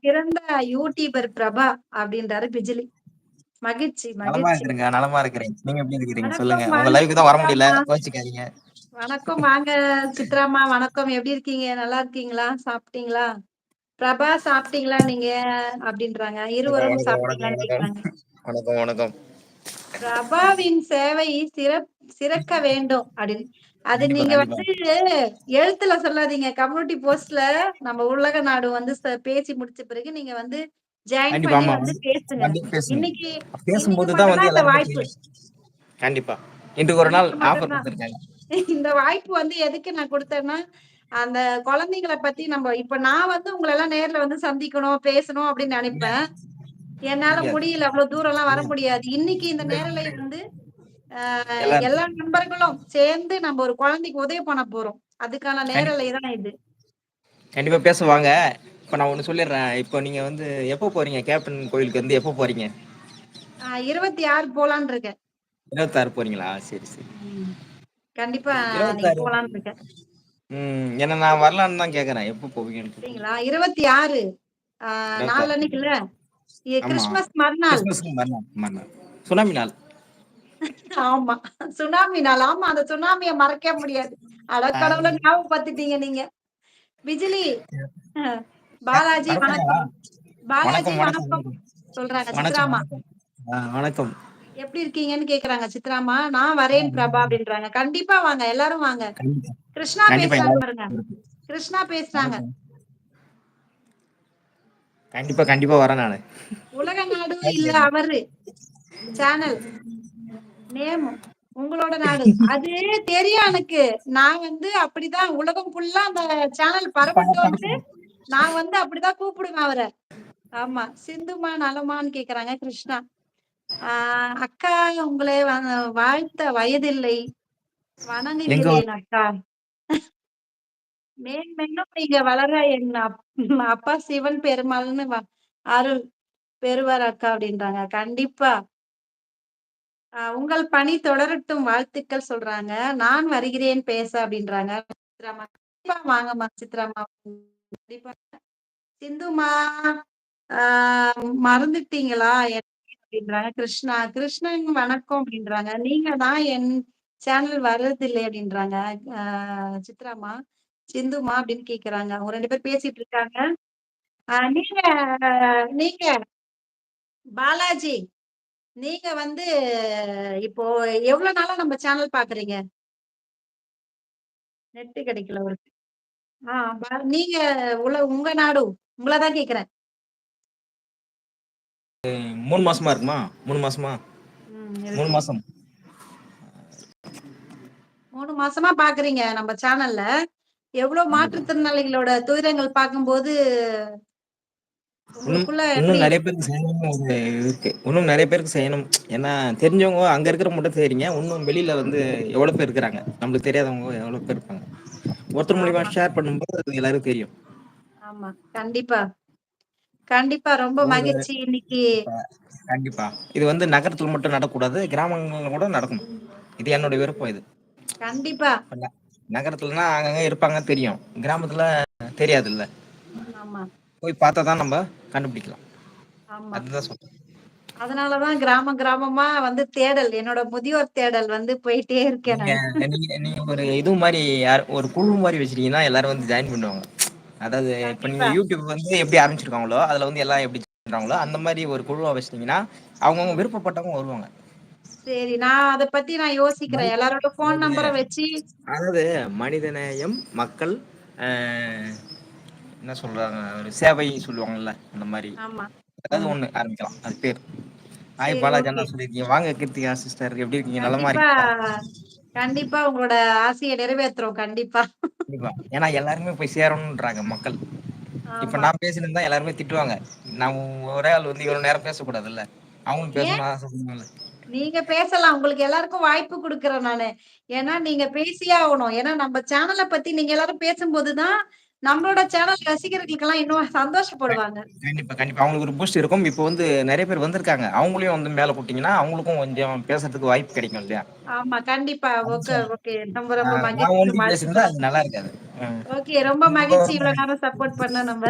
சிறந்த யூடியூபர் பிரபா அப்படின்றாரு பிஜிலி. மகிழ்ச்சி, நலமா மகிழ்ச்சி. இருக்கிறேங்க. நலமா இருக்கிறேன். நீங்க எப்படி இருக்கிறீங்க? வணக்கம் சொல்லுங்க. உங்க வாங்க லைவ்க்கு தான் வர முடியல. சித்ராம்மா. கோவிச்சுக்காதீங்க. வணக்கம் வாங்க சித்ராம்மா. வணக்கம். எப்படி இருக்கீங்க? நல்லா இருக்கீங்களா? சாப்பிட்டீங்களா? பிரபா சாப்பிட்டீங்களா நீங்க? அப்படின்றாங்க. இருவரும் வணக்கம், வணக்கம், வணக்கம். பிரபாவின் சேவை சிறப் சிறக்க வேண்டும் அப்படின்னு. அது நீங்க. வந்து எழுத்துல சொல்லாதீங்க. கம்யூனிட்டி போஸ்ட்ல நம்ம உலக நாடு வந்து பேசி முடிச்ச பிறகு நீங்க வந்து ஜாயின் பண்ணி. வந்து பேசுங்க. இன்னைக்கு பேசும்போது தான் வந்து வாய்ப்பு. கண்டிப்பா. இன்றைக்கு ஒரு நாள் ஆஃபர். இந்த வாய்ப்பு வந்து எதுக்கு நான் குடுத்தேன்னா, அந்த குழந்தைங்கள பத்தி நம்ம இப்ப நான் வந்து உங்கள எல்லாம் நேர்ல வந்து சந்திக்கணும், பேசணும் அப்படின்னு நெனைப்பேன். என்னால. முடியல. அவ்வளவு தூரம்லாம் வர முடியாது. இன்னைக்கு இந்த நேரலை. வந்து எல்லா நண்பர்களும் சேர்ந்து நம்ம ஒரு குழந்தைக்கு உதவி பண்ண போறோம். அதுக்கான. நேரலை தான் இது. கண்டிப்பா பேசுவாங்க. இப்ப நான் ஒண்ணு சொல்லிடுறேன். இப்போ நீங்க வந்து எப்போ போறீங்க? கேப்டன் கோயிலுக்கு வந்து எப்போ போறீங்க? அ 26 போலான்னு இருக்கேன். 26 போறீங்களா? சரி, சரி. கண்டிப்பா அன்னைக்கு 26 போலான்னு இருக்கேன். ம். ஏன்னா நான் வரலான்னு தான் கேட்கறேன். எப்போ போவீங்கன்னு கேட்கறேன். அப்படிங்களா? 26 ஆ 26 நாளன்னைக்குல்ல? இது ஆமா. கிறிஸ்துமஸ் மறுநாள். மறுநாள். சுனாமி நாள். ஆமா. சுனாமி நாள். ஆமா. அந்த சுனாமிய மறக்கவே முடியாது. அட ஆ. கடவுளே! ஞாபகப்படுத்திட்டீங்க நீங்க. பிஜிலி. அ பாலாஜி? வணக்கம். பாலாஜி வணக்கம். சொல்றாங்க சித்ராம்மா. வணக்கம். எப்படி இருக்கீங்கன்னு கேட்கறாங்க சித்ராம்மா. நான் வரேன் பிரபா அப்படின்றாங்க. கண்டிப்பா வாங்க. எல்லாரும் வாங்க. கிருஷ்ணா பேசுறாங்க பாருங்க. கிருஷ்ணா பேசுறாங்க. கண்டிப்பா, கண்டிப்பா வரேன் நானு. உலக நாடு இல்ல அவரு. சேனல். நேம் உங்களோட நாடு. அது தெரியும் எனக்கு. நான் வந்து அப்படிதான் உலகம் ஃபுல்லா அந்த சேனல் பரவட்டும்ன்ட்டு நான் வந்து அப்படிதான் கூப்பிடுவேன் அவர. ஆமா. சிந்துமா நலமான்னு கேட்கறாங்க கிருஷ்ணா. ஆ அக்கா உங்களை வாழ்த்த வயதில்லை. வணங்குகிறேன் அக்கா. மேன்மேலும் நீங்க வளர என் அப் அப்பா சிவன் பெருமாள்னு வ அருள் பெறுவார் அக்கா அப்படின்றாங்க. கண்டிப்பா. ஆஹ் உங்கள் பணி தொடரட்டும் வாழ்த்துக்கள் சொல்றாங்க. நான் வருகிறேன் பேச அப்படின்றாங்க. சித்ராமா கண்டிப்பா வாங்கம்மா சித்ராம்மா. கண்டிப்பா. சிந்துமா ஆஹ் மறந்துட்டீங்களா? அப்படின்றாங்க கிருஷ்ணா. கிருஷ்ணன் வணக்கம் அப்படின்றாங்க. நீங்க தான் என் சேனல் வர்றது இல்லை அப்படின்றாங்க. ஆஹ் சித்ராம்மா. சிந்துமா அப்படின்னு கேட்கறாங்க. அவங்க 2 பேரும் பேசிட்டு இருக்காங்க. அ நீங்க நீங்க பாலாஜி. நீங்க வந்து இப்போ எவ்வளவு நாளா நம்ம சேனல் பார்க்குறீங்க? நெட் கிடைக்கல அவருக்கு. ஆ ப நீங்க உல உங்க நாடு. உங்கள தான் கேட்கிறேன். 3 மாசமா இருக்குமா? 3 மாசமா? ம். 3 இருக்கு. மாசம். 3 மாசமா பார்க்குறீங்க நம்ம சேனல்ல. எவ்வளோ கண்டிப்பா. மாற்றுத்திறனாளிகளோட துயரங்கள் பார்க்கும்போது இன்னும் நெறைய பேருக்கு இருக்கு. இன்னும் நெறைய பேருக்கு செய்யணும். ஏன்னா தெரிஞ்சவங்க அங்க இருக்கிறவங்க மட்டும் செய்றீங்க. இன்னும் வெளியில வந்து எவ்வளோ பேர் இருக்கிறாங்க. நம்மளுக்கு தெரியாதவங்க எவ்வளோ பேர் இருப்பாங்க. ஒருத்தர் மூலியமா. ஷேர் பண்ணும்போது அது எல்லாருக்கும் தெரியும். ஆமா. கண்டிப்பா. கண்டிப்பா. ரொம்ப மகிழ்ச்சி இன்னைக்கு கண்டிப்பா. இது வந்து நகரத்துல மட்டும் நடக்கக்கூடாது. கிராமங்கள்ல கூட நடக்கணும். இது என்னோட விருப்பம் இது. கண்டிப்பா. நகரத்துலனா அங்கங்க இருப்பாங்க தெரியும். கிராமத்துல தெரியாதுல்ல. ஆமா. போய் பார்த்தா தான் நம்ப கண்டுபிடிக்கலாம். ஆமா. அதுதான் சொல்றேன். அதனால தான் கிராமம் வந்து தேடல். என்னோட முதியோர் தேடல் வந்து போயிட்டே இருக்கேன் நீங்க ஒரு இது மாரி யார் ஒரு குழு மாரி வச்சுட்டீங்கன்னா எல்லாரும் வந்து ஜாயின் பண்ணுவாங்க. அதாவது இப்ப நீங்க. YouTube வந்து எப்படி ஆரம்பிச்சிருக்காங்களோ, அதுல வந்து எல்லாம் எப்படி பண்றாங்களோ, அந்த மாரி ஒரு குழுவா வச்சுட்டீங்கன்னா, அவங்கவங்க. விருப்பப்பட்டவங்க வருவாங்க. சரி. நான் அத பத்தி நான் யோசிக்கிறேன். எல்லாரோட அதாவது நம்பர வச்சு அதாவது மனிதநேயம், மக்கள் என்ன சொல்றாங்க? ஒரு சேவை சொல்லுவாங்கல்ல, அந்த. ஆமா. ஏதாவது. ஒண்ணு ஆரம்பிக்கலாம். அது பேர். ஹாய் பாலாஜி. அண்ணா சொல்லியிருக்கீங்க. வாங்க கீர்த்திகா சிஸ்டர் எப்படி இருக்கீங்க? நலமா கண்டிப்பா இருக்கீங்களா? கண்டிப்பா உங்களோட ஆசைய நிறைவேத்துறோம். கண்டிப்பா. கண்டிப்பா. ஏன்னா எல்லாருமே போய் சேரணும்ன்றாங்க மக்கள். இப்ப. நான் பேசினிருந்தா எல்லாருமே திட்டுவாங்க. நான் ஒரே ஆள் வந்து இவ்வளவு நேரம் பேசக்கூடாதுல்ல. அவங்களும்? பேசணும்னு ஆசைப்படுவாங்கல்ல. நீங்க பேசலாம். உங்களுக்கு எல்லாருக்கும் வாய்ப்பு குடுக்குறேன் நானு. ஏன்னா நீங்க பேசியே ஆவணும். ஏன்னா நம்ம சேனல பத்தி நீங்க எல்லாரும் பேசும்போது தான், நம்மளோட சேனல் ரசிகர்களுக்கெல்லாம் இன்னும் க சந்தோஷப்படுவாங்க. கண்டிப்பா, கண்டிப்பா. அவங்களுக்கு ஒரு பூஸ்ட் இருக்கும். இப்போ வந்து நெறைய பேர் வந்திருக்காங்க. அவங்களையும் வந்து மேல கூப்பிட்டீங்கன்னா, அவங்களுக்கும் கொஞ்சம் பேசறதுக்கு வாய்ப்பு கிடைக்கும் இல்லையா? ஆமா. கண்டிப்பா. ஓகே. ஓகே. ரொம்ப ரொம்ப மகிழ்ச்சி. நல்லா இருக்காது. ஓகே. ரொம்ப மகிழ்ச்சி. இவ்வளவு நேரம் சப்போர்ட் பண்ண நம்ம.